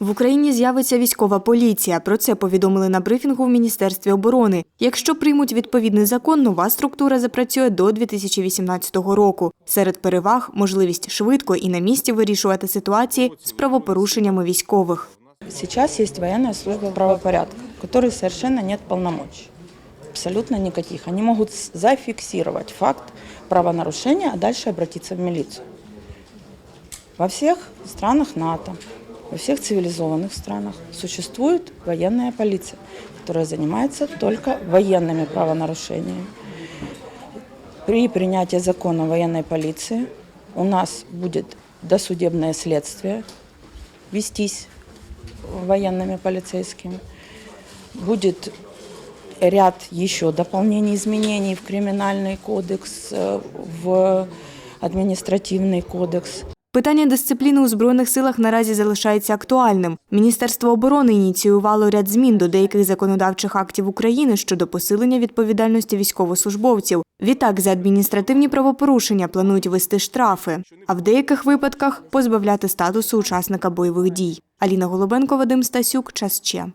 В Україні з'явиться військова поліція. Про це повідомили на брифінгу в Міністерстві оборони. Якщо приймуть відповідний закон, нова структура запрацює до 2018 року. Серед переваг можливість швидко і на місці вирішувати ситуації з правопорушеннями військових. Сейчас есть военная служба правопорядка, которой совершенно нет полномочий. Абсолютно никаких. Они могут зафиксировать факт правонарушения, а дальше обратиться в милицию. Во всех странах НАТО, во всех цивилизованных странах существует военная полиция, которая занимается только военными правонарушениями. При принятии закона военной полиции у нас будет досудебное следствие вестись военными полицейскими. Будет ряд еще дополнений, изменений в криминальный кодекс, э, в административный кодекс. Питання дисципліни у збройних силах наразі залишається актуальним. Міністерство оборони ініціювало ряд змін до деяких законодавчих актів України щодо посилення відповідальності військовослужбовців. Відтак за адміністративні правопорушення планують вести штрафи, а в деяких випадках позбавляти статусу учасника бойових дій. Аліна Голубенко, Вадим Стасюк, час ще.